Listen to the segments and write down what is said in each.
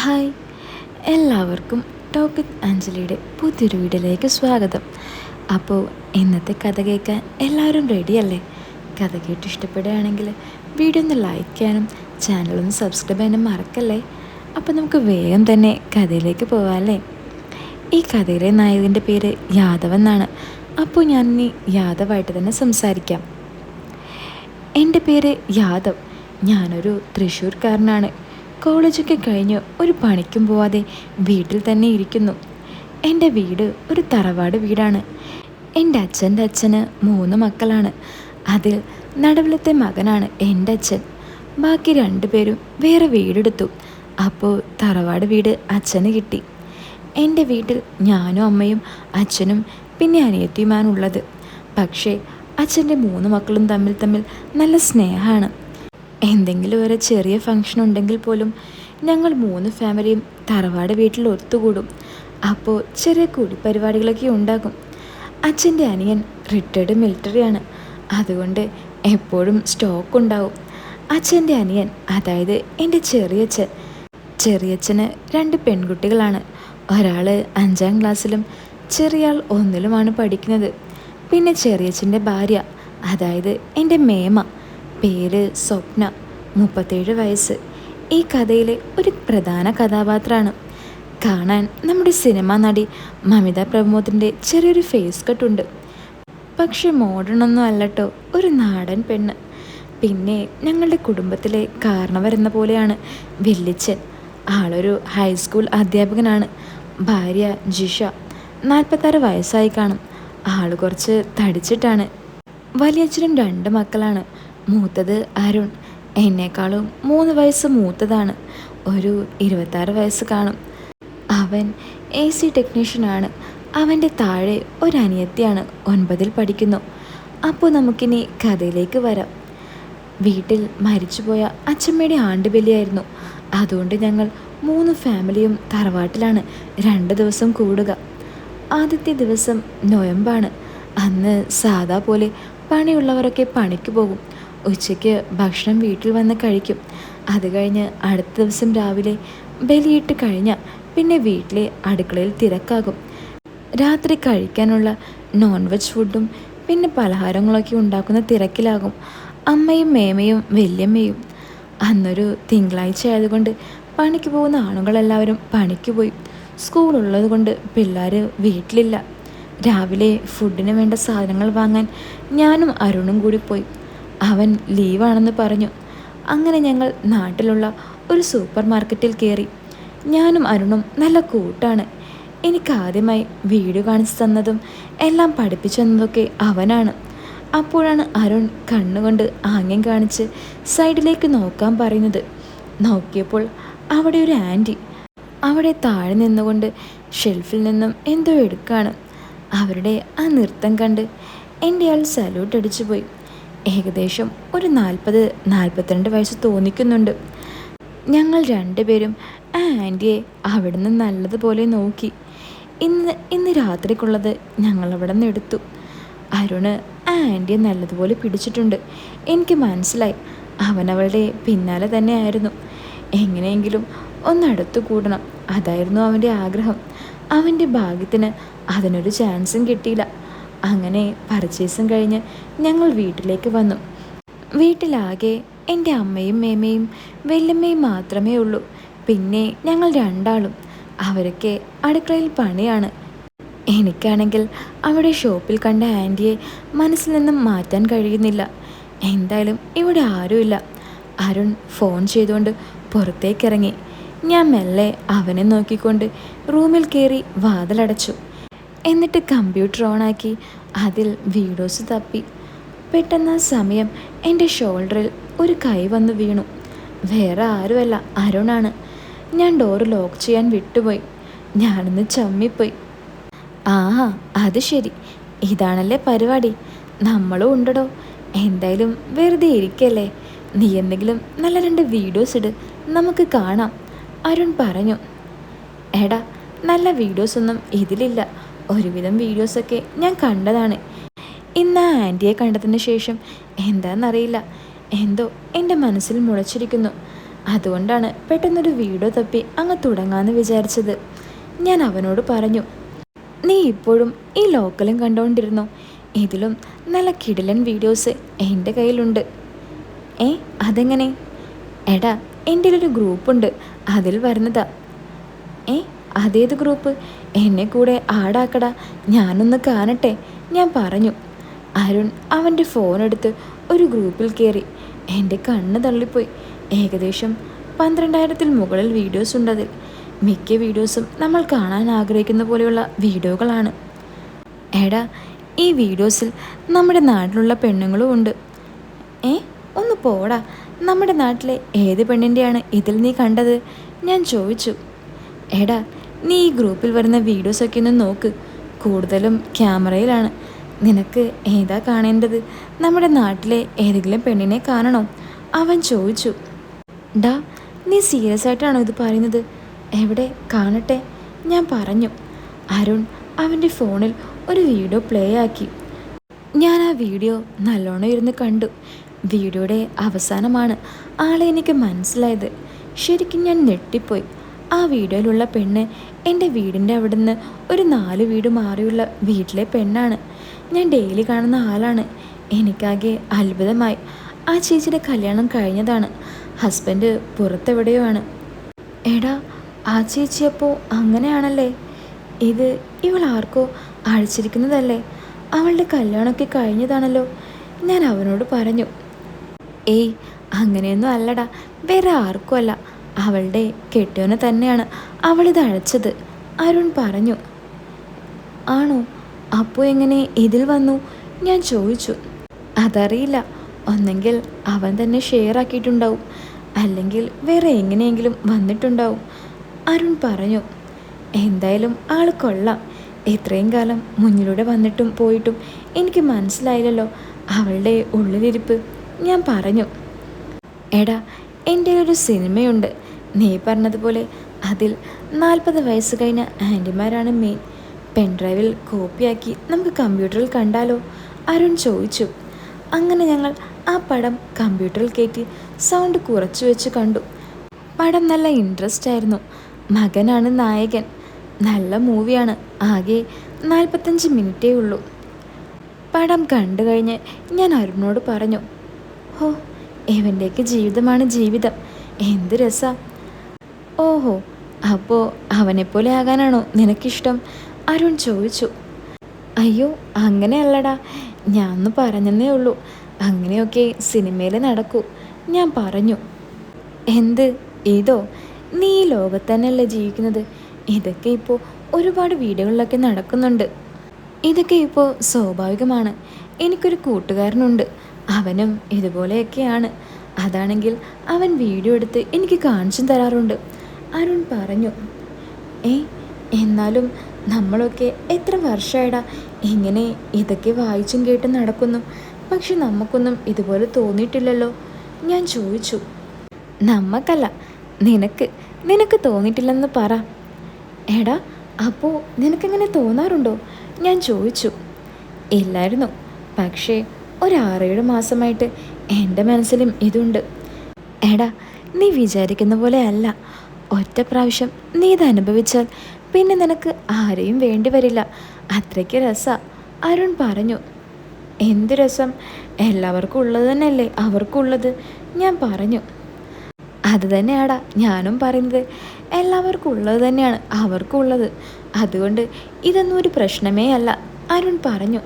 Hi. എല്ലാവർക്കും ടോക്കിക് അഞ്ജലിയുടെ പുതിയൊരു വീഡിയോയിലേക്ക് സ്വാഗതം. അപ്പോൾ ഇന്നത്തെ കഥ കേൾക്കാൻ എല്ലാവരും റെഡിയല്ലേ കഥ കേട്ട് ഇഷ്ടപ്പെടുകയാണെങ്കിൽ വീഡിയോ ഒന്ന് ലൈക്ക് ചെയ്യാനും ചാനലൊന്ന് സബ്സ്ക്രൈബ് ചെയ്യാനും മറക്കല്ലേ? അപ്പോൾ നമുക്ക് വേഗം തന്നെ കഥയിലേക്ക് പോകാമല്ലേ ഈ കഥയിലെ നായകന്റെ പേര് യാദവ് എന്നാണ്. അപ്പോൾ ഞാൻ ഇനി യാദവായിട്ട് തന്നെ സംസാരിക്കാം. എന്റെ പേര് യാദവ്. ഞാനൊരു തൃശ്ശൂർക്കാരനാണ്. കോളേജൊക്കെ കഴിഞ്ഞ് ഒരു പണിക്കും പോവാതെ വീട്ടിൽ തന്നെ ഇരിക്കുന്നു. എന്റെ വീട് ഒരു തറവാട് വീടാണ്. എന്റെ അച്ഛന്റെ അച്ഛന് മൂന്ന് മക്കളാണ്. അതിൽ നടുവിലത്തെ മകനാണ് എന്റെ അച്ഛൻ. ബാക്കി രണ്ടുപേരും വേറെ വീടെടുത്തു. അപ്പോൾ തറവാട് വീട് അച്ഛന് കിട്ടി. എന്റെ വീട്ടിൽ ഞാനും അമ്മയും അച്ഛനും പിന്നെ അനിയത്തിയുമാണുള്ളത് പക്ഷേ അച്ഛന്റെ മൂന്ന് മക്കളും തമ്മിൽ തമ്മിൽ നല്ല സ്നേഹമാണ്. എന്തെങ്കിലും ഒരു ചെറിയ ഫംഗ്ഷൻ ഉണ്ടെങ്കിൽ പോലും ഞങ്ങൾ മൂന്ന് ഫാമിലിയും തറവാട് വീട്ടിൽ ഒത്തുകൂടും. അപ്പോൾ ചെറിയ കൂടി പരിപാടികളൊക്കെ ഉണ്ടാകും. അച്ഛന്റെ അനിയൻ റിട്ടയർഡ് മിലിറ്ററിയാണ് അതുകൊണ്ട് എപ്പോഴും സ്റ്റോക്ക് ഉണ്ടാവും. അച്ഛന്റെ അനിയൻ അതായത് എന്റെ ചെറിയച്ഛൻ ചെറിയച്ഛന് രണ്ട് പെൺകുട്ടികളാണ്. ഒരാൾ അഞ്ചാം ക്ലാസ്സിലും ചെറിയാൾ ഒന്നിലുമാണ് പഠിക്കുന്നത്. പിന്നെ ചെറിയച്ഛന്റെ ഭാര്യ അതായത് എന്റെ മേമ. പേര് സ്വപ്ന മുപ്പത്തേഴ് വയസ്സ്. ഈ കഥയിലെ ഒരു പ്രധാന കഥാപാത്രമാണ്. കാണാൻ നമ്മുടെ സിനിമാ നടി മമിത പ്രമോദിന്റെ ചെറിയൊരു ഫേസ് കട്ടുണ്ട് പക്ഷെ മോഡേൺ ഒന്നും അല്ലട്ടോ ഒരു നാടൻ പെണ്ണ്. പിന്നെ ഞങ്ങളുടെ കുടുംബത്തിലെ കാരണവരെന്ന പോലെയാണ്. വെല്ലിച്ചൻ ആളൊരു ഹൈസ്കൂൾ അധ്യാപകനാണ്. ഭാര്യ ജിഷ നാൽപ്പത്താറ് വയസ്സായി കാണും. ആൾ കുറച്ച് തടിച്ചിട്ടാണ്. വലിയച്ഛനും രണ്ട് മക്കളാണ്. മൂത്തത് അരുൺ. എന്നേക്കാളും മൂന്ന് വയസ്സ് മൂത്തതാണ്. ഒരു ഇരുപത്താറ് വയസ്സ് കാണും. അവൻ എ സി ടെക്നീഷ്യനാണ് അവന്റെ താഴെ ഒരു അനിയത്തിയാണ് ഒൻപതിൽ പഠിക്കുന്നു. അപ്പോൾ നമുക്കിനി കഥയിലേക്ക് വരാം. വീട്ടിൽ മരിച്ചുപോയ അച്ഛമ്മയുടെ ആണ്ടുബലിയായിരുന്നു അതുകൊണ്ട് ഞങ്ങൾ മൂന്ന് ഫാമിലിയും തറവാട്ടിലാണ് രണ്ട് ദിവസം കൂടുക. ആദ്യത്തെ ദിവസം നൊയമ്പാണ്. അന്ന് സാധാ പോലെ പണിയുള്ളവരൊക്കെ പണിക്ക് പോകും. ഉച്ചയ്ക്ക് ഭക്ഷണം വീട്ടിൽ വന്ന് കഴിക്കും. അത് കഴിഞ്ഞ് അടുത്ത ദിവസം രാവിലെ ബലിയിട്ട് കഴിഞ്ഞാൽ പിന്നെ വീട്ടിലെ അടുക്കളയിൽ തിരക്കാകും. രാത്രി കഴിക്കാനുള്ള നോൺ വെജ് ഫുഡും പിന്നെ പലഹാരങ്ങളൊക്കെ ഉണ്ടാക്കുന്ന തിരക്കിലാകും. അമ്മയും മേമയും വല്യമ്മയും. അന്നൊരു തിങ്കളാഴ്ച ആയതുകൊണ്ട് പണിക്ക് പോകുന്ന ആണുങ്ങളെല്ലാവരും പണിക്ക് പോയി. സ്കൂളുള്ളത് കൊണ്ട് പിള്ളേർ വീട്ടിലില്ല. രാവിലെ ഫുഡിന് വേണ്ട സാധനങ്ങൾ വാങ്ങാൻ ഞാനും അരുണും കൂടി പോയി. അവൻ ലീവാണെന്ന് പറഞ്ഞു. അങ്ങനെ ഞങ്ങൾ നാട്ടിലുള്ള ഒരു സൂപ്പർ മാർക്കറ്റിൽ കയറി. ഞാനും അരുണും നല്ല കൂട്ടാണ്. എനിക്ക് ആദ്യമായി വീഡിയോ കാണിച്ചു തന്നതും എല്ലാം പഠിപ്പിച്ചു തന്നതൊക്കെ അവനാണ്. അപ്പോഴാണ് അരുൺ കണ്ണുകൊണ്ട് ആംഗ്യം കാണിച്ച് സൈഡിലേക്ക് നോക്കാൻ പറയുന്നത്. നോക്കിയപ്പോൾ അവിടെ ഒരു ആന്റി. അവിടെ താഴെ നിന്നുകൊണ്ട് ഷെൽഫിൽ നിന്നും എന്തോ എടുക്കുകയാണ് അവരുടെ ആ നൃത്തം കണ്ട് എന്റെ ആൾ സല്യൂട്ട് അടിച്ചു പോയി ഏകദേശം ഒരു നാൽപ്പത് നാൽപ്പത്തിരണ്ട് വയസ്സ് തോന്നിക്കുന്നുണ്ട്. ഞങ്ങൾ രണ്ടുപേരും ആ ആന്റിയെ അവിടുന്ന് നല്ലതുപോലെ നോക്കി. ഇന്ന് ഇന്ന് രാത്രിക്കുള്ളത് ഞങ്ങൾ അവിടെ നിന്ന് എടുത്തു. അരുണ് ആ ആന്റിയെ നല്ലതുപോലെ പിടിച്ചിട്ടുണ്ട്. എനിക്ക് മനസ്സിലായി. അവനവളുടെ പിന്നാലെ തന്നെ ആയിരുന്നു എങ്ങനെയെങ്കിലും ഒന്നടുത്തു കൂടണം. അതായിരുന്നു അവന്റെ ആഗ്രഹം. അവന്റെ ഭാഗ്യത്തിന് അതിനൊരു ചാൻസും കിട്ടിയില്ല. അങ്ങനെ പർച്ചേസും കഴിഞ്ഞ് ഞങ്ങൾ വീട്ടിലേക്ക് വന്നു. വീട്ടിലാകെ എന്റെ അമ്മയും മേമയും വെല്ലമ്മയും മാത്രമേ ഉള്ളൂ. പിന്നെ ഞങ്ങൾ രണ്ടാളും. അവരൊക്കെ അടുക്കളയിൽ പണിയാണ്. എനിക്കാണെങ്കിൽ അവിടെ ഷോപ്പിൽ കണ്ട ആന്റിയെ മനസ്സിൽ നിന്നും മാറ്റാൻ കഴിയുന്നില്ല. എന്തായാലും ഇവിടെ ആരുമില്ല. അരുൺ ഫോൺ ചെയ്തുകൊണ്ട് പുറത്തേക്കിറങ്ങി. ഞാൻ മെല്ലെ അവനെ നോക്കിക്കൊണ്ട് റൂമിൽ കയറി വാതിലടച്ചു. എന്നിട്ട് കമ്പ്യൂട്ടർ ഓണാക്കി അതിൽ വീഡിയോസ് തപ്പി. പെട്ടെന്ന് സമയം എന്റെ ഷോൾഡറിൽ ഒരു കൈ വന്ന് വീണു. വേറെ ആരുമല്ല അരുണാണ് ഞാൻ ഡോറ് ലോക്ക് ചെയ്യാൻ വിട്ടുപോയി. ഞാനൊന്ന് ചമ്മിപ്പോയി. ആ അത് ശരി. ഇതാണല്ലേ പരിപാടി. നമ്മളും ഉണ്ടടോ. എന്തായാലും വെറുതെ ഇരിക്കല്ലേ. നീ എന്തെങ്കിലും നല്ല രണ്ട് വീഡിയോസ് ഇട്. നമുക്ക് കാണാം. അരുൺ പറഞ്ഞു. എടാ നല്ല വീഡിയോസൊന്നും ഇതിലില്ല. ഒരുവിധം വീഡിയോസൊക്കെ ഞാൻ കണ്ടതാണ്. ഇന്ന് ആന്റിയെ കണ്ടതിന് ശേഷം എന്താണെന്നറിയില്ല എന്തോ എന്റെ മനസ്സിൽ മുളച്ചിരിക്കുന്നു. അതുകൊണ്ടാണ് പെട്ടെന്നൊരു വീഡിയോ തപ്പി അങ്ങ് തുടങ്ങാമെന്ന് വിചാരിച്ചത്. ഞാൻ അവനോട് പറഞ്ഞു നീ ഇപ്പോഴും ഈ ലോക്കലും കണ്ടുകൊണ്ടിരുന്നോ ഇതിലും നല്ല കിടിലൻ വീഡിയോസ് എന്റെ കയ്യിലുണ്ട്. ഏ അതെങ്ങനെ? എടാ എന്റെ ഒരു ഗ്രൂപ്പുണ്ട്. അതിൽ വരുന്നതാ. ഏ അതേത് ഗ്രൂപ്പ്? എന്നെ കൂടെ ആടാക്കടാ ഞാനൊന്ന് കാണട്ടെ ഞാൻ പറഞ്ഞു. അരുൺ അവന്റെ ഫോണെടുത്ത് ഒരു ഗ്രൂപ്പിൽ കയറി. എന്റെ കണ്ണ് തള്ളിപ്പോയി. ഏകദേശം പന്ത്രണ്ടായിരത്തിൽ മുകളിൽ വീഡിയോസ് ഉണ്ടതിൽ. മിക്ക വീഡിയോസും നമ്മൾ കാണാൻ ആഗ്രഹിക്കുന്ന പോലെയുള്ള വീഡിയോകളാണ്. എടാ ഈ വീഡിയോസിൽ നമ്മുടെ നാട്ടിലുള്ള പെണ്ണുങ്ങളും ഉണ്ട്. ഏ ഒന്ന് പോടാ. നമ്മുടെ നാട്ടിലെ ഏത് പെണ്ണിന്റെയാണ് ഇതിൽ നീ കണ്ടത്? ഞാൻ ചോദിച്ചു. എടാ നീ ഈ ഗ്രൂപ്പിൽ വരുന്ന വീഡിയോസൊക്കെ ഒന്ന് നോക്ക്. കൂടുതലും ക്യാമറയിലാണ്. നിനക്ക് ഏതാ കാണേണ്ടത്? നമ്മുടെ നാട്ടിലെ ഏതെങ്കിലും പെണ്ണിനെ കാണണോ? അവൻ ചോദിച്ചു. ഡാ നീ സീരിയസ് ആയിട്ടാണോ ഇത് പറയുന്നത്? എവിടെ? കാണട്ടെ. ഞാൻ പറഞ്ഞു. അരുൺ അവന്റെ ഫോണിൽ ഒരു വീഡിയോ പ്ലേ ആക്കി. ഞാൻ ആ വീഡിയോ നല്ലോണം ഇരുന്ന് കണ്ടു. വീഡിയോയുടെ അവസാനമാണ് ആളെ എനിക്ക് മനസ്സിലായത്. ശരിക്കും ഞാൻ ഞെട്ടിപ്പോയി. ആ വീഡിയോയിലുള്ള പെണ്ണ് എന്റെ വീടിന്റെ അവിടെ നിന്ന് ഒരു നാല് വീട് മാറിയുള്ള വീട്ടിലെ പെണ്ണാണ്. ഞാൻ ഡെയിലി കാണുന്ന ആളാണ്. എനിക്കാകെ അത്ഭുതമായി. ആ ചേച്ചിയുടെ കല്യാണം കഴിഞ്ഞതാണ്. ഹസ്ബൻഡ് പുറത്തെവിടെയോ ആണ് എടാ ആ ചേച്ചിയപ്പോൾ അങ്ങനെയാണല്ലേ? ഇത് ഇവൾ ആർക്കോ അഴിച്ചിരിക്കുന്നതല്ലേ അവളുടെ കല്യാണമൊക്കെ കഴിഞ്ഞതാണല്ലോ. ഞാൻ അവനോട് പറഞ്ഞു. ഏയ് അങ്ങനെയൊന്നും അല്ലടാ. വേറെ ആർക്കും അല്ല. അവളുടെ കെട്ടിയോനെ തന്നെയാണ് അവളിത് അഴച്ചത്. അരുൺ പറഞ്ഞു ആണോ? അപ്പോൾ എങ്ങനെ ഇതിൽ വന്നു? ഞാൻ ചോദിച്ചു അതറിയില്ല. ഒന്നെങ്കിൽ അവൻ തന്നെ ഷെയർ ആക്കിയിട്ടുണ്ടാവും. അല്ലെങ്കിൽ വേറെ എങ്ങനെയെങ്കിലും വന്നിട്ടുണ്ടാവും. അരുൺ പറഞ്ഞു എന്തായാലും ആൾ കൊള്ളാം. ഇത്രയും കാലം മുന്നിലൂടെ വന്നിട്ടും പോയിട്ടും എനിക്ക് മനസ്സിലായില്ലല്ലോ അവളുടെ ഉള്ളിലിരിപ്പ്. ഞാൻ പറഞ്ഞു എടാ എന്റെ ഒരു സിനിമയുണ്ട്. നീ പറഞ്ഞതുപോലെ അതിൽ നാൽപ്പത് വയസ്സ് കഴിഞ്ഞ ആന്റിമാരാണ് മെയിൻ. പെൻഡ്രൈവിൽ കോപ്പിയാക്കി നമുക്ക് കമ്പ്യൂട്ടറിൽ കണ്ടാലോ? അരുൺ ചോദിച്ചു. അങ്ങനെ ഞങ്ങൾ ആ പടം കമ്പ്യൂട്ടറിൽ കയറ്റി സൗണ്ട് കുറച്ചു വെച്ച് കണ്ടു. പടം നല്ല ഇൻട്രസ്റ്റ് ആയിരുന്നു. മകനാണ് നായകൻ. നല്ല മൂവിയാണ്. ആകെ നാൽപ്പത്തഞ്ച് മിനിറ്റേ ഉള്ളൂ. പടം കണ്ടു കഴിഞ്ഞ് ഞാൻ അരുണിനോട് പറഞ്ഞു ഹോ ഇവന്റെയൊക്കെ ജീവിതമാണ് ജീവിതം. എന്ത് രസാ ഓഹോ അപ്പോൾ അവനെപ്പോലെ ആകാനാണോ നിനക്കിഷ്ടം? അരുൺ ചോദിച്ചു. അയ്യോ അങ്ങനെയല്ലടാ. ഞാൻ ഒന്ന് പറഞ്ഞെന്നേ ഉള്ളൂ. അങ്ങനെയൊക്കെ സിനിമയിൽ നടക്കൂ. ഞാൻ പറഞ്ഞു. എന്ത്? ഇതോ? നീ ഈ ലോകത്ത് തന്നെയല്ലേ ജീവിക്കുന്നത്? ഇതൊക്കെ ഇപ്പോൾ ഒരുപാട് വീടുകളിലൊക്കെ നടക്കുന്നുണ്ട്. ഇതൊക്കെ ഇപ്പോൾ സ്വാഭാവികമാണ്. എനിക്കൊരു കൂട്ടുകാരനുണ്ട്. അവനും ഇതുപോലെയൊക്കെയാണ്. അതാണെങ്കിൽ അവൻ വീഡിയോ എടുത്ത് എനിക്ക് കാണിച്ചു തരാറുണ്ട്. അരുൺ പറഞ്ഞു ഏ എന്നാലും നമ്മളൊക്കെ എത്ര വർഷമായിടാ ഇങ്ങനെ ഇതൊക്കെ വായിച്ചും കേട്ട് നടക്കുന്നു. പക്ഷെ നമുക്കൊന്നും ഇതുപോലെ തോന്നിയിട്ടില്ലല്ലോ. ഞാൻ ചോദിച്ചു നമ്മക്കല്ല നിനക്ക് നിനക്ക് തോന്നിയിട്ടില്ലെന്ന് പറ. എടാ അപ്പോൾ നിനക്കെങ്ങനെ തോന്നാറുണ്ടോ? ഞാൻ ചോദിച്ചു ഇല്ലായിരുന്നു. പക്ഷേ ഒരു ആറേഴ് മാസമായിട്ട് എന്റെ മനസ്സിലും ഇതുണ്ട്. എടാ നീ വിചാരിക്കുന്ന പോലെ അല്ല. ഒറ്റ പ്രാവശ്യം നീ ഇത് അനുഭവിച്ചാൽ പിന്നെ നിനക്ക് ആരെയും വേണ്ടി വരില്ല. അത്രയ്ക്ക് രസ. അരുൺ പറഞ്ഞു. എന്ത് രസം? എല്ലാവർക്കും ഉള്ളത് തന്നെയല്ലേ അവർക്കുള്ളത്? ഞാൻ പറഞ്ഞു. അത് തന്നെയാടാ ഞാനും പറയുന്നത്. എല്ലാവർക്കും ഉള്ളത് തന്നെയാണ് അവർക്കും ഉള്ളത് അതുകൊണ്ട് ഇതൊന്നും ഒരു പ്രശ്നമേ അല്ല അരുൺ പറഞ്ഞു.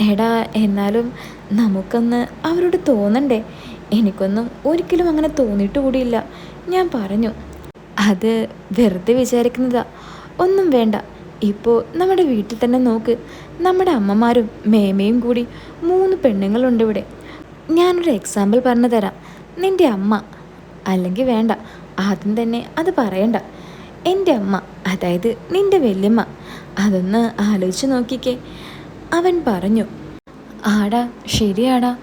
എടാ എന്നാലും നമുക്കൊന്ന് അവരോട് തോന്നണ്ടേ? എനിക്കൊന്നും ഒരിക്കലും അങ്ങനെ തോന്നിയിട്ട് കൂടിയില്ല. ഞാൻ പറഞ്ഞു. അത് വെറുതെ വിചാരിക്കുന്നതാ. ഒന്നും വേണ്ട. ഇപ്പോൾ നമ്മുടെ വീട്ടിൽ തന്നെ നോക്ക്. നമ്മുടെ അമ്മമാരും മേമയും കൂടി മൂന്ന് പെണ്ണുങ്ങളുണ്ട് ഇവിടെ. ഞാനൊരു എക്സാമ്പിൾ പറഞ്ഞു തരാം നിന്റെ അമ്മ. അല്ലെങ്കിൽ വേണ്ട. ആദ്യം തന്നെ അത് പറയണ്ട. എന്റെ അമ്മ അതായത് നിന്റെ വല്യമ്മ. അതൊന്ന് ആലോചിച്ച് നോക്കിക്കേ. അവൻ പറഞ്ഞു ആടാ ശരിയാടാ.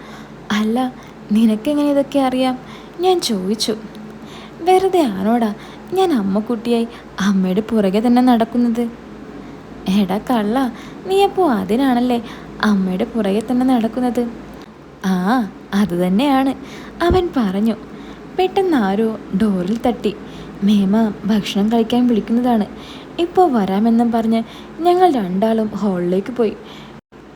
അല്ല നിനക്കെങ്ങനെ ഇതൊക്കെ അറിയാം? ഞാൻ ചോദിച്ചു വെറുതെ ആണോടാ? ഞാൻ അമ്മ കുട്ടിയായി അമ്മയുടെ പുറകെ തന്നെ നടക്കുന്നത്. എടാ കള്ള നീ അപ്പോൾ അതിനാണല്ലേ അമ്മയുടെ പുറകെ തന്നെ നടക്കുന്നത്? ആ അത് തന്നെയാണ്. അവൻ പറഞ്ഞു പെട്ടെന്ന് ആരോ ഡോറിൽ തട്ടി. മേമ ഭക്ഷണം കഴിക്കാൻ വിളിക്കുന്നതാണ്. ഇപ്പോൾ വരാമെന്നും പറഞ്ഞ് ഞങ്ങൾ രണ്ടാളും ഹാളിലേക്ക് പോയി.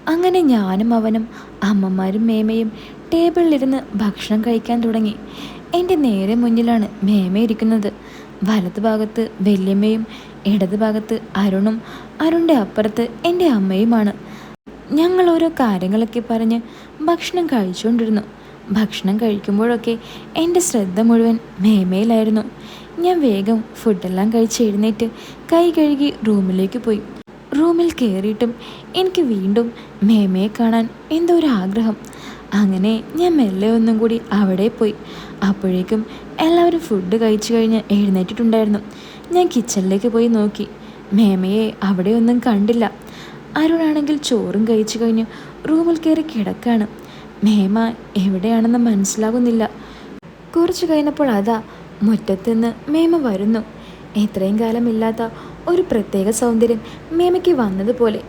അങ്ങനെ ഞാനും അവനും അമ്മമാരും മേമയും ടേബിളിലിരുന്ന് ഭക്ഷണം കഴിക്കാൻ തുടങ്ങി. എന്റെ നേരെ മുന്നിലാണ് മേമ ഇരിക്കുന്നത്. വലത് ഭാഗത്ത് വല്യമ്മയും ഇടത് ഭാഗത്ത് അരുണും അരുണിന്റെ അപ്പുറത്ത് എന്റെ അമ്മയുമാണ്. ഞങ്ങൾ ഓരോ കാര്യങ്ങളൊക്കെ പറഞ്ഞ് ഭക്ഷണം കഴിച്ചുകൊണ്ടിരുന്നു. ഭക്ഷണം കഴിക്കുമ്പോഴൊക്കെ എന്റെ ശ്രദ്ധ മുഴുവൻ മേമയിലായിരുന്നു ഞാൻ വേഗം ഫുഡെല്ലാം കഴിച്ച് എഴുന്നേറ്റ് കൈ കഴുകി റൂമിലേക്ക് പോയി. റൂമിൽ കയറിയിട്ടും എനിക്ക് വീണ്ടും മേമയെ കാണാൻ എന്തോ ഒരു ആഗ്രഹം. അങ്ങനെ ഞാൻ മെല്ലെ ഒന്നും കൂടി അവിടെ പോയി. അപ്പോഴേക്കും എല്ലാവരും ഫുഡ് കഴിച്ചു കഴിഞ്ഞ് എഴുന്നേറ്റിട്ടുണ്ടായിരുന്നു. ഞാൻ കിച്ചണിലേക്ക് പോയി നോക്കി. മേമയെ അവിടെയൊന്നും കണ്ടില്ല. അരുണാണെങ്കിൽ ചോറും കഴിച്ചു കഴിഞ്ഞ് റൂമിൽ കയറി കിടക്കാണ്. മേമ എവിടെയാണെന്ന് മനസ്സിലാകുന്നില്ല. കുറച്ചു കഴിഞ്ഞപ്പോൾ അതാ മുറ്റത്തുനിന്ന് മേമ വരുന്നു. എത്രയും കാലമില്ലാത്ത ഒരു പ്രത്യേക സൗന്ദര്യം മേമയ്ക്ക് വന്നതുപോലെ.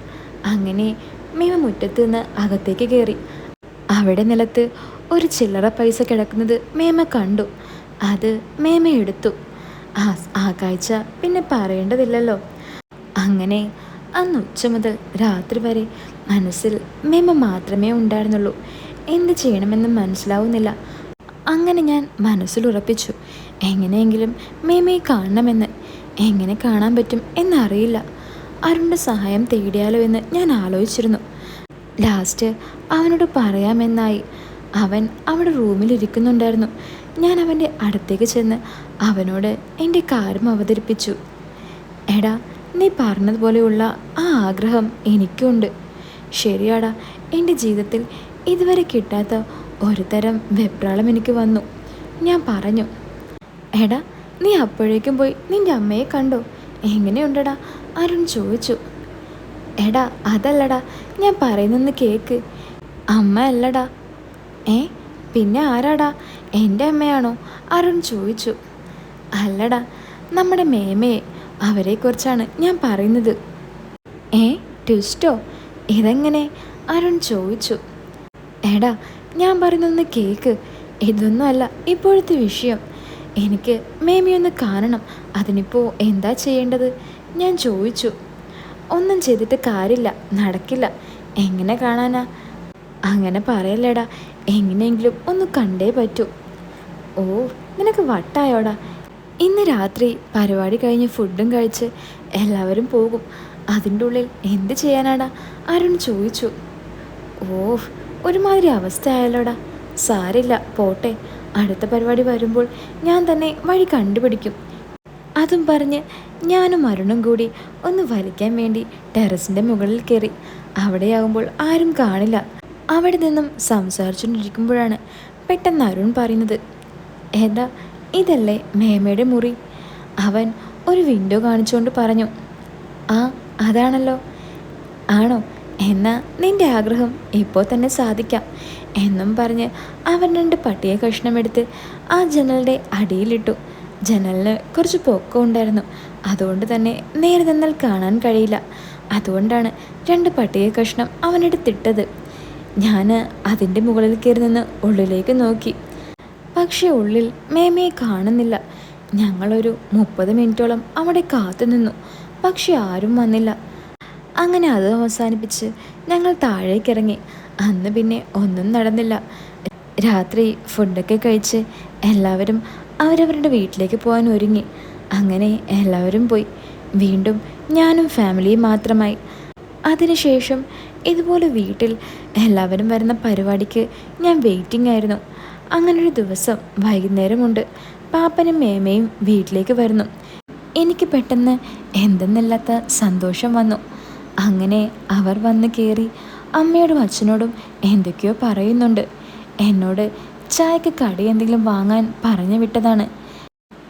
അങ്ങനെ മേമ മുറ്റത്ത് നിന്ന് അകത്തേക്ക് കയറി. അവിടെ നിലത്ത് ഒരു ചില്ലറ പൈസ കിടക്കുന്നത് മേമ കണ്ടു. അത് മേമ എടുത്തു. ആ ആ കാഴ്ച പിന്നെ പറയേണ്ടതില്ലല്ലോ. അങ്ങനെ അന്ന് ഉച്ച മുതൽ രാത്രി വരെ മനസ്സിൽ മേമ മാത്രമേ ഉണ്ടായിരുന്നുള്ളൂ. എന്ത് ചെയ്യണമെന്ന് മനസ്സിലാവുന്നില്ല. അങ്ങനെ ഞാൻ മനസ്സിൽ ഉറപ്പിച്ചു. എങ്ങനെയെങ്കിലും മേമയെ കാണണമെന്ന്. എങ്ങനെ കാണാൻ പറ്റും എന്നറിയില്ല. അരുണിന്റെ സഹായം തേടിയാലോ എന്ന് ഞാൻ ആലോചിച്ചിരുന്നു. ലാസ്റ്റ് അവനോട് പറയാമെന്നായി. അവൻ അവിടെ റൂമിലിരിക്കുന്നുണ്ടായിരുന്നു. ഞാൻ അവന്റെ അടുത്തേക്ക് ചെന്ന് അവനോട് എന്റെ കാര്യം അവതരിപ്പിച്ചു. എടാ നീ പറഞ്ഞതുപോലെയുള്ള ആ ആഗ്രഹം എനിക്കുണ്ട്. ശരിയാടാ എന്റെ ജീവിതത്തിൽ ഇതുവരെ കിട്ടാത്ത ഒരു തരം വെപ്രാളം എനിക്ക് വന്നു. ഞാൻ പറഞ്ഞു എടാ നീ അപ്പോഴേക്കും പോയി നിന്റെ അമ്മയെ കണ്ടോ? എങ്ങനെയുണ്ടടാ? അരുൺ ചോദിച്ചു. എടാ അതല്ലടാ ഞാൻ പറയുന്നെന്ന് കേക്ക്. അമ്മ അല്ലടാ ഏ പിന്നെ ആരാടാ? എന്റെ അമ്മയാണോ? അരുൺ ചോദിച്ചു. അല്ലടാ നമ്മുടെ മേമയെ അവരെക്കുറിച്ചാണ് ഞാൻ പറയുന്നത്. ഏ ട്വിസ്റ്റോ? ഇതെങ്ങനെ? അരുൺ ചോദിച്ചു. എടാ ഞാൻ പറയുന്നൊന്ന് കേക്ക്. ഇതൊന്നുമല്ല ഇപ്പോഴത്തെ വിഷയം. എനിക്ക് മേമിയൊന്ന് കാണണം. അതിനിപ്പോൾ എന്താ ചെയ്യേണ്ടത്? ഞാൻ ചോദിച്ചു. ഒന്നും ചെയ്തിട്ട് കാര്യമില്ല നടക്കില്ല. എങ്ങനെ കാണാനാ? അങ്ങനെ പറയല്ലേടാ എങ്ങനെയെങ്കിലും ഒന്ന് കണ്ടേ പറ്റൂ. ഓ നിനക്ക് വട്ടായോടാ. ഇന്ന് രാത്രി പരിപാടി കഴിഞ്ഞ് ഫുഡും കഴിച്ച് എല്ലാവരും പോകും. അതിന്റെ ഉള്ളിൽ എന്ത് ചെയ്യാനാടാ? അരുൺ ചോദിച്ചു. ഓ ഒരുമാതിരി അവസ്ഥ ആയാലോടാ സാരില്ല പോട്ടെ. അടുത്ത പരിപാടി വരുമ്പോൾ ഞാൻ തന്നെ വഴി കണ്ടുപിടിക്കും. അതും പറഞ്ഞ് ഞാനും അരുണും കൂടി ഒന്ന് വലിക്കാൻ വേണ്ടി ടെറസിന്റെ മുകളിൽ കയറി. അവിടെയാകുമ്പോൾ ആരും കാണില്ല. അവിടെ നിന്നും സംസാരിച്ചുകൊണ്ടിരിക്കുമ്പോഴാണ് പെട്ടെന്ന് അരുൺ പറയുന്നത് ഏതാ ഇതല്ലേ മേമയുടെ മുറി? അവൻ ഒരു വിൻഡോ കാണിച്ചുകൊണ്ട് പറഞ്ഞു ആ അതാണല്ലോ. ആണോ? എന്നാ നിന്റെ ആഗ്രഹം ഇപ്പോൾ തന്നെ സാധിക്കാം എന്നും പറഞ്ഞ് അവൻ രണ്ട് പട്ടിയെ കഷ്ണമെടുത്ത് ആ ജനലിന്റെ അടിയിലിട്ടു. ജനലിന് കുറച്ച് പൊക്കം ഉണ്ടായിരുന്നു. അതുകൊണ്ട് തന്നെ നേരെ നിന്നാൽ കാണാൻ കഴിയില്ല. അതുകൊണ്ടാണ് രണ്ട് പട്ടിയെ കഷ്ണം അവനെടുത്തിട്ടത് ഞാൻ അതിന്റെ മുകളിൽ കയറി നിന്ന് ഉള്ളിലേക്ക് നോക്കി. പക്ഷെ ഉള്ളിൽ മേമയെ കാണുന്നില്ല. ഞങ്ങളൊരു മുപ്പത് മിനിറ്റോളം അവിടെ കാത്തു നിന്നു. പക്ഷെ ആരും വന്നില്ല. അങ്ങനെ അത് അവസാനിപ്പിച്ച് ഞങ്ങൾ താഴേക്കിറങ്ങി അന്ന് പിന്നെ ഒന്നും നടന്നില്ല. രാത്രി ഫുഡൊക്കെ കഴിച്ച് എല്ലാവരും അവരവരുടെ വീട്ടിലേക്ക് പോകാൻ ഒരുങ്ങി. അങ്ങനെ എല്ലാവരും പോയി. വീണ്ടും ഞാനും ഫാമിലിയും മാത്രമായി. അതിനുശേഷം ഇതുപോലെ വീട്ടിൽ എല്ലാവരും വരുന്ന പരിപാടിക്ക് ഞാൻ വെയിറ്റിംഗ് ആയിരുന്നു. അങ്ങനൊരു ദിവസം വൈകുന്നേരമുണ്ട്. പാപ്പനും മേമയും വീട്ടിലേക്ക് വരുന്നു. എനിക്ക് പെട്ടെന്ന് എന്തെന്നില്ലാത്ത സന്തോഷം വന്നു. അങ്ങനെ അവർ വന്ന് കയറി അമ്മയോടും അച്ഛനോടും എന്തൊക്കെയോ പറയുന്നുണ്ട്. എന്നോട് ചായക്ക് കടി എന്തെങ്കിലും വാങ്ങാൻ പറഞ്ഞു വിട്ടതാണ്.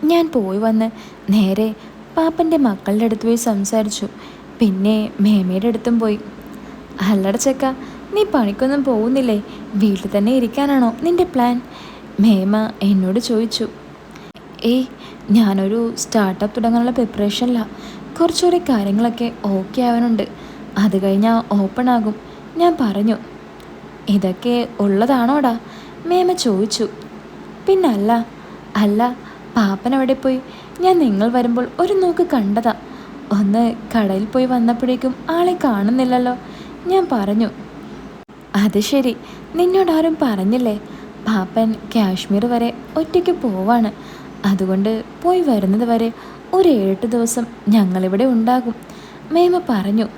ഞാൻ പോയി വന്ന് നേരെ പാപ്പന്റെ മക്കളുടെ അടുത്ത് പോയി സംസാരിച്ചു. പിന്നെ മേമയുടെ അടുത്തും പോയി. അല്ലട ചെക്ക നീ പണിക്കൊന്നും പോകുന്നില്ലേ? വീട്ടിൽ തന്നെ ഇരിക്കാനാണോ നിന്റെ പ്ലാൻ മേമ എന്നോട് ചോദിച്ചു. ഏയ് ഞാനൊരു സ്റ്റാർട്ടപ്പ് തുടങ്ങാനുള്ള പ്രിപ്പറേഷനിലാണ് കുറച്ചുകൂടി കാര്യങ്ങളൊക്കെ ഓക്കെ ആവാനുണ്ട്. അത് കഴിഞ്ഞാൽ ഓപ്പൺ ആകും. ഞാൻ പറഞ്ഞു. ഇതൊക്കെ ഉള്ളതാണോടാ? മേമ ചോദിച്ചു. പിന്നല്ല അല്ല പാപ്പൻ അവിടെ പോയി? ഞാൻ നിങ്ങൾ വരുമ്പോൾ ഒരു നോക്ക് കണ്ടതാ. ഒന്ന് കടയിൽ പോയി വന്നപ്പോഴേക്കും ആളെ കാണുന്നില്ലല്ലോ. ഞാൻ പറഞ്ഞു. അത് ശരി. നിന്നോടാരും പറഞ്ഞില്ലേ? പാപ്പൻ കാശ്മീർ വരെ ഒറ്റയ്ക്ക് പോവാണ്. അതുകൊണ്ട് പോയി വരുന്നത് വരെ ഒരു ഏഴെട്ട് ദിവസം ഞങ്ങളിവിടെ ഉണ്ടാകും. മേമ പറഞ്ഞു.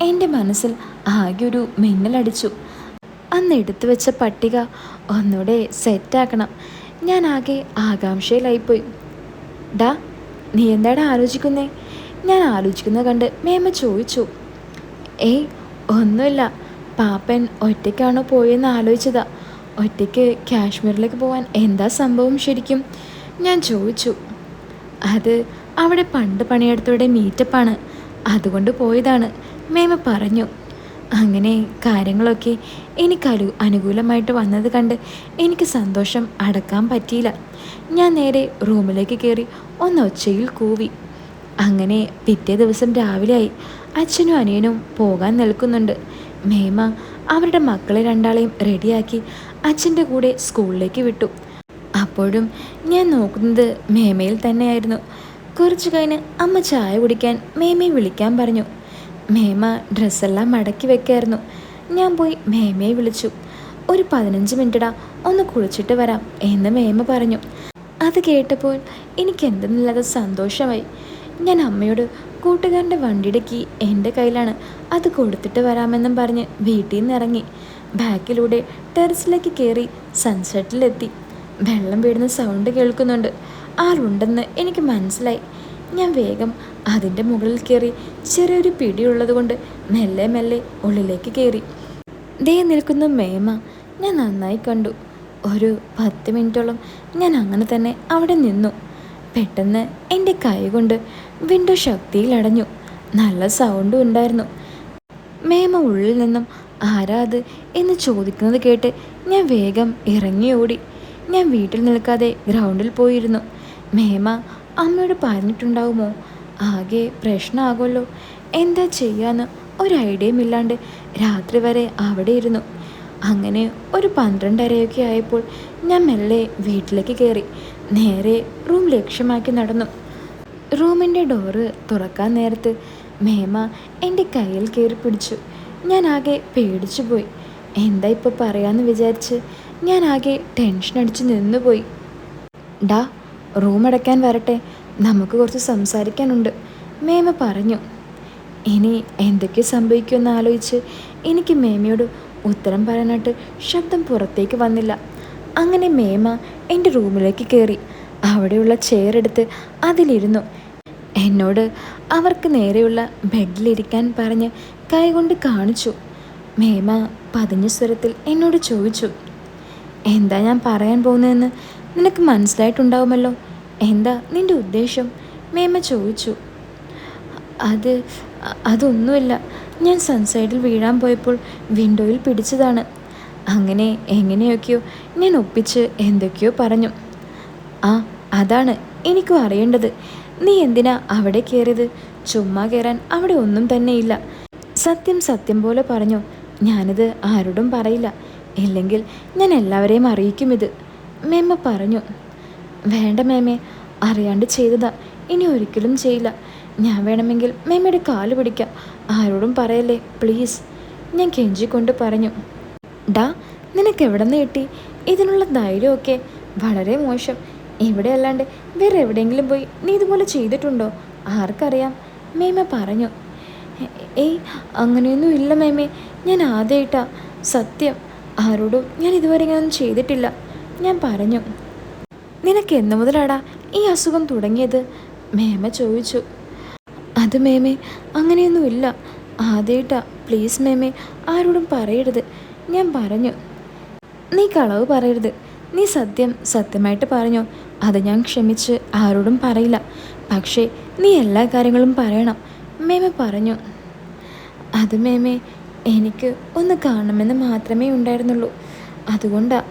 എന്റെ മനസ്സിൽ ആകെ ഒരു മിന്നലടിച്ചു. അന്ന് എടുത്തു വെച്ച പട്ടിക ഒന്നുകൂടെ സെറ്റാക്കണം ഞാൻ ആകെ ആകാംക്ഷയിലായിപ്പോയി. ഡാ നീ എന്താടാ ആലോചിക്കുന്നേ? ഞാൻ ആലോചിക്കുന്നത് കണ്ട് മേമ ചോദിച്ചു. ഏയ് ഒന്നുമില്ല. പാപ്പൻ ഒറ്റയ്ക്കാണോ പോയെന്ന് ആലോചിച്ചതാ. ഒറ്റയ്ക്ക് കാശ്മീരിലേക്ക് പോകാൻ എന്താ സംഭവം ശരിക്കും? ഞാൻ ചോദിച്ചു. അത് അവിടെ പണ്ട് പണിയെടുത്തവരുടെ മീറ്റപ്പാണ് അതുകൊണ്ട് പോയതാണ്. മേമ പറഞ്ഞു. അങ്ങനെ കാര്യങ്ങളൊക്കെ എനിക്ക് അനു അനുകൂലമായിട്ട് വന്നത് കണ്ട് എനിക്ക് സന്തോഷം അടക്കാൻ പറ്റിയില്ല. ഞാൻ നേരെ റൂമിലേക്ക് കയറി ഒന്ന് ഒച്ചയിൽ കൂവി. അങ്ങനെ പിറ്റേ ദിവസം രാവിലെയായി. അച്ഛനും അനിയനും പോകാൻ നിൽക്കുന്നുണ്ട്. മേമ അവരുടെ മക്കളെ രണ്ടാളെയും റെഡിയാക്കി അച്ഛന്റെ കൂടെ സ്കൂളിലേക്ക് വിട്ടു. അപ്പോഴും ഞാൻ നോക്കുന്നത് മേമയിൽ തന്നെയായിരുന്നു. കുറച്ചു കഴിഞ്ഞ് അമ്മ ചായ കുടിക്കാൻ മേമയെ വിളിക്കാൻ പറഞ്ഞു. മേമ ഡ്രസ്സെല്ലാം മടക്കി വെക്കായിരുന്നു. ഞാൻ പോയി മേമയെ വിളിച്ചു. ഒരു പതിനഞ്ച് മിനിറ്റടാ ഒന്ന് കുളിച്ചിട്ട് വരാം എന്ന് മേമ പറഞ്ഞു. അത് കേട്ടപ്പോൾ എനിക്ക് എന്തെന്നില്ലാതെ സന്തോഷമായി. ഞാൻ അമ്മയോട് കൂട്ടുകാരന്റെ വണ്ടിയുടെ കീ എന്റെ കയ്യിലാണ്. അത് കൊടുത്തിട്ട് വരാമെന്നും പറഞ്ഞ് വീട്ടിൽ നിന്ന് ഇറങ്ങി. ബാക്കിലൂടെ ടെറസിലേക്ക് കയറി സൺസെറ്റിലെത്തി. വെള്ളം വീഴുന്ന സൗണ്ട് കേൾക്കുന്നുണ്ട്. ആളുണ്ടെന്ന് എനിക്ക് മനസ്സിലായി. ഞാൻ വേഗം അതിന്റെ മുകളിൽ കയറി ചെറിയൊരു പിടിയുള്ളത് കൊണ്ട് മെല്ലെ മെല്ലെ ഉള്ളിലേക്ക് കയറി ദേ നിൽക്കുന്ന മേമ ഞാൻ നന്നായി കണ്ടു. ഒരു പത്ത് മിനിറ്റോളം ഞാൻ അങ്ങനെ തന്നെ അവിടെ നിന്നു. പെട്ടെന്ന് എന്റെ കൈ കൊണ്ട് വിൻഡോ ശക്തിയിൽ അടഞ്ഞു. നല്ല സൗണ്ടും ഉണ്ടായിരുന്നു. മേമ ഉള്ളിൽ നിന്നും ആരാ അത് എന്ന് ചോദിക്കുന്നത് കേട്ട് ഞാൻ വേഗം ഇറങ്ങി ഓടി. ഞാൻ വീട്ടിൽ നിൽക്കാതെ ഗ്രൗണ്ടിൽ പോയിരുന്നു. മേമ അമ്മയോട് പറഞ്ഞിട്ടുണ്ടാവുമോ? ആകെ പ്രശ്നമാകുമല്ലോ എന്താ ചെയ്യാന്ന് ഒരു ഐഡിയയും ഇല്ലാണ്ട് രാത്രി വരെ അവിടെ ഇരുന്നു. അങ്ങനെ ഒരു പന്ത്രണ്ടരയൊക്കെ ആയപ്പോൾ ഞാൻ മെല്ലെ വീട്ടിലേക്ക് കയറി. നേരെ റൂം ലക്ഷ്യമാക്കി നടന്നു. റൂമിന്റെ ഡോറ് തുറക്കാൻ നേരത്ത് മേമ എന്റെ കയ്യിൽ കയറി പിടിച്ചു. ഞാൻ ആകെ പേടിച്ചു പോയി. എന്താ ഇപ്പോൾ പറയാമെന്ന് വിചാരിച്ച് ഞാൻ ആകെ ടെൻഷൻ അടിച്ച് നിന്നുപോയി ഡാ റൂം അടയ്ക്കാൻ വരട്ടെ. നമുക്ക് കുറച്ച് സംസാരിക്കാനുണ്ട്. മേമ പറഞ്ഞു. ഇനി എന്തൊക്കെ സംഭവിക്കുമെന്ന് ആലോചിച്ച് എനിക്ക് മേമയോട് ഉത്തരം പറയാനായിട്ട് ശബ്ദം പുറത്തേക്ക് വന്നില്ല. അങ്ങനെ മേമ എന്റെ റൂമിലേക്ക് കയറി അവിടെയുള്ള ചെയർ എടുത്ത് അതിലിരുന്നു. എന്നോട് അവർക്ക് നേരെയുള്ള ബെഡിലിരിക്കാൻ പറഞ്ഞ് കൈകൊണ്ട് കാണിച്ചു. മേമ പതിഞ്ഞ സ്വരത്തിൽ എന്നോട് ചോദിച്ചു എന്താ ഞാൻ പറയാൻ പോകുന്നതെന്ന് നിനക്ക് മനസ്സിലായിട്ടുണ്ടാവുമല്ലോ? എന്താ നിന്റെ ഉദ്ദേശം? മേമ ചോദിച്ചു അത് അതൊന്നുമില്ല. ഞാൻ സൺസൈഡിൽ വീഴാൻ പോയപ്പോൾ വിൻഡോയിൽ പിടിച്ചതാണ്. അങ്ങനെ എങ്ങനെയൊക്കെയോ ഞാൻ ഒപ്പിച്ച് എന്തൊക്കെയോ പറഞ്ഞു. ആ അതാണ് എനിക്കും അറിയേണ്ടത്. നീ എന്തിനാ അവിടെ കയറിയത് ചുമ്മാ കയറാൻ അവിടെ ഒന്നും തന്നെ ഇല്ല സത്യം സത്യം പോലെ പറഞ്ഞു. ഞാനിത് ആരോടും പറയില്ല. ഇല്ലെങ്കിൽ ഞാൻ എല്ലാവരെയും അറിയിക്കും ഇത്. മേമ്മ പറഞ്ഞു. വേണ്ട മേമേ അറിയാണ്ട് ചെയ്തതാ. ഇനി ഒരിക്കലും ചെയ്യില്ല. ഞാൻ വേണമെങ്കിൽ മേമ്മയുടെ കാൽ പിടിക്കാം. ആരോടും പറയല്ലേ പ്ലീസ്. ഞാൻ കെഞ്ചിക്കൊണ്ട് പറഞ്ഞു. ഡാ നിനക്ക് എവിടെ നിന്ന് കിട്ടി? ഇതിനുള്ള ധൈര്യമൊക്കെ വളരെ മോശം. ഇവിടെ അല്ലാണ്ട് വേറെ എവിടെയെങ്കിലും പോയി നീ ഇതുപോലെ ചെയ്തിട്ടുണ്ടോ? ആർക്കറിയാം. മേമ പറഞ്ഞു. ഏയ് അങ്ങനെയൊന്നും ഇല്ല മേമേ. ഞാൻ ആദ്യമായിട്ടാ സത്യം ആരോടും ഞാൻ ഇതുവരെ ഇങ്ങനെയൊന്നും ചെയ്തിട്ടില്ല. ഞാൻ പറഞ്ഞു. നിനക്ക് എന്നു മുതലാടാ ഈ അസുഖം തുടങ്ങിയത്? മേമ ചോദിച്ചു. അത് മേമേ അങ്ങനെയൊന്നുമില്ല ആദ്യമായിട്ടാ പ്ലീസ് മേമേ ആരോടും പറയരുത്. ഞാൻ പറഞ്ഞു. നീ കളവ് പറയരുത്. നീ സത്യം സത്യമായിട്ട് പറഞ്ഞു. അത് ഞാൻ ക്ഷമിച്ച് ആരോടും പറയില്ല. പക്ഷേ നീ എല്ലാ കാര്യങ്ങളും പറയണം. മേമ പറഞ്ഞു. അത് മേമേ എനിക്ക് ഒന്ന് കാണണമെന്ന് മാത്രമേ ഉണ്ടായിരുന്നുള്ളൂ. അതുകൊണ്ടാ.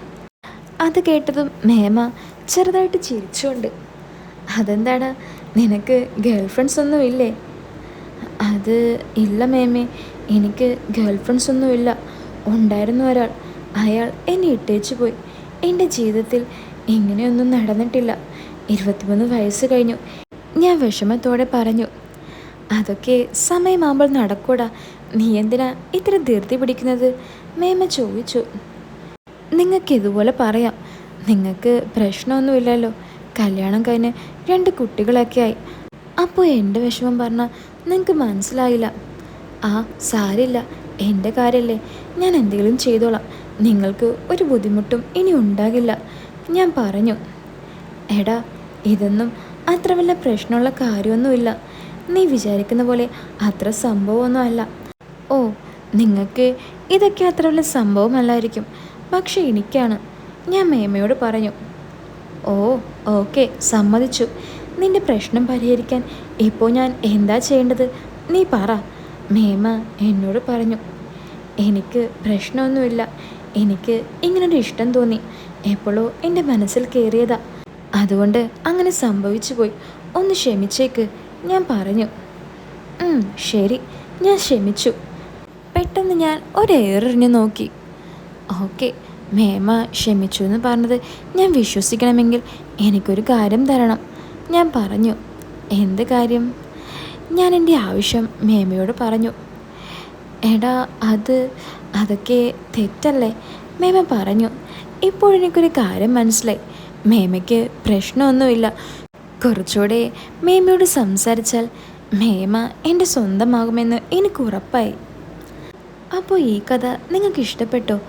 അത് കേട്ടതും മേമ ചെറുതായിട്ട് ചിരിച്ചുകൊണ്ട്. അതെന്താണ്? നിനക്ക് ഗേൾ ഫ്രണ്ട്സ് ഒന്നും ഇല്ലേ അത് ഇല്ല മേമേ എനിക്ക് ഗേൾ ഫ്രണ്ട്സ് ഒന്നുമില്ല. ഉണ്ടായിരുന്നു ഒരാൾ. അയാൾ എന്നെ ഇട്ടേച്ചു പോയി. എന്റെ ജീവിതത്തിൽ ഇങ്ങനെയൊന്നും നടന്നിട്ടില്ല. ഇരുപത്തിമൂന്ന് വയസ്സ് കഴിഞ്ഞു. ഞാൻ വിഷമത്തോടെ പറഞ്ഞു അതൊക്കെ സമയമാകുമ്പോൾ നടക്കൂടാ. നീ എന്തിനാ ഇത്ര ധൃതി പിടിക്കുന്നത്? മേമ ചോദിച്ചു നിങ്ങൾക്ക് ഇതുപോലെ പറയാം. നിങ്ങൾക്ക് പ്രശ്നമൊന്നുമില്ലല്ലോ. കല്യാണം കഴിഞ്ഞ് രണ്ട് കുട്ടികളൊക്കെ ആയി. അപ്പോൾ എന്റെ വിഷമം പറഞ്ഞാൽ നിങ്ങൾക്ക് മനസ്സിലായില്ല. ആ സാരില്ല എന്റെ കാര്യമല്ലേ ഞാൻ എന്തെങ്കിലും ചെയ്തോളാം. നിങ്ങൾക്ക് ഒരു ബുദ്ധിമുട്ടും ഇനി ഉണ്ടാകില്ല. ഞാൻ പറഞ്ഞു എടാ ഇതൊന്നും അത്ര വല്ല പ്രശ്നമുള്ള കാര്യമൊന്നുമില്ല. നീ വിചാരിക്കുന്ന പോലെ അത്ര സംഭവമൊന്നും അല്ല. ഓ നിങ്ങൾക്ക് ഇതൊക്കെ അത്ര വലിയ സംഭവമല്ലായിരിക്കും. പക്ഷെ എനിക്കാണ്. ഞാൻ മേമയോട് പറഞ്ഞു ഓ ഓക്കെ സമ്മതിച്ചു. നിന്റെ പ്രശ്നം പരിഹരിക്കാൻ ഇപ്പോൾ ഞാൻ എന്താ ചെയ്യേണ്ടത്? നീ പറ. മേമ എന്നോട് പറഞ്ഞു എനിക്ക് പ്രശ്നമൊന്നുമില്ല. എനിക്ക് ഇങ്ങനൊരു ഇഷ്ടം തോന്നി. എപ്പോഴോ എന്റെ മനസ്സിൽ കയറിയതാ. അതുകൊണ്ട് അങ്ങനെ സംഭവിച്ചു പോയി. ഒന്ന് ക്ഷമിച്ചേക്ക്. ഞാൻ പറഞ്ഞു. "ഉം, ശരി. ഞാൻ ക്ഷമിച്ചു. പെട്ടെന്ന് ഞാൻ ഒരേറിഞ്ഞു നോക്കി. ഓക്കെ മേമ ക്ഷമിച്ചു എന്ന് പറഞ്ഞത് ഞാൻ വിശ്വസിക്കണമെങ്കിൽ എനിക്കൊരു കാര്യം തരണം. ഞാൻ പറഞ്ഞു. എന്ത് കാര്യം? ഞാൻ എന്റെ ആവശ്യം മേമയോട് പറഞ്ഞു. എടാ അത് അതൊക്കെ തെറ്റല്ലേ? മേമ പറഞ്ഞു. ഇപ്പോഴെനിക്കൊരു കാര്യം മനസ്സിലായി. മേമയ്ക്ക് പ്രശ്നമൊന്നുമില്ല. കുറച്ചുകൂടെ മേമയോട് സംസാരിച്ചാൽ മേമ എന്റെ സ്വന്തമാകുമെന്ന് എനിക്ക് ഉറപ്പായി. അപ്പോൾ ഈ കഥ നിങ്ങൾക്ക് ഇഷ്ടപ്പെട്ടോ?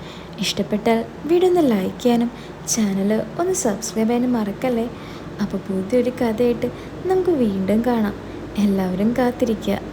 ഇഷ്ടപ്പെട്ടാൽ വീഡിയോ ഒന്ന് ലൈക്ക് ചെയ്യാനും ചാനൽ ഒന്ന് സബ്സ്ക്രൈബ് ചെയ്യാനും മറക്കല്ലേ? അപ്പോൾ പുതിയൊരു കഥയായിട്ട് നമുക്ക് വീണ്ടും കാണാം. എല്ലാവരും കാത്തിരിക്കുക.